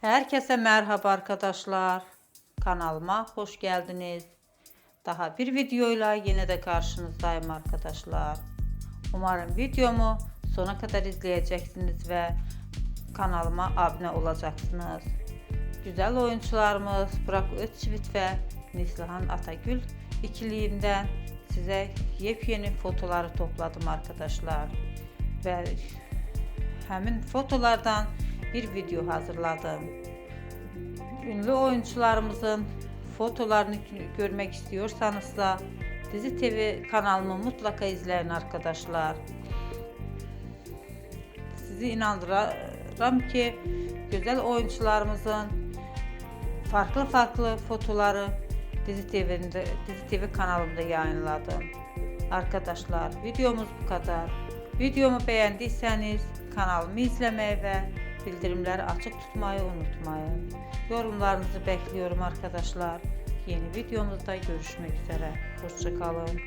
Herkese merhaba arkadaşlar. Kanalıma hoş geldiniz. Daha bir videoyla yine de karşınızdayım arkadaşlar. Umarım videomu sona kadar izleyeceksiniz ve kanalıma abone olacaksınız. Güzel oyuncularımız Burak Özçivit ve Neslihan Atagül ikiliğinden size yepyeni fotoları topladım arkadaşlar. Ve həmin fotolardan bir video hazırladım. Ünlü oyuncularımızın fotolarını görmek istiyorsanızsa Dizi TV kanalımı mutlaka izleyin arkadaşlar. Sizi inandırıram ki güzel oyuncularımızın farklı farklı fotoları Dizi TV'de Dizi TV kanalımda yayınladım. Arkadaşlar videomuz bu kadar. Videomu beğendiyseniz kanalımı izlemeyi ve bildirimleri açık tutmayı unutmayın. Yorumlarınızı bekliyorum arkadaşlar. Yeni videomuzda görüşmek üzere. Hoşçakalın.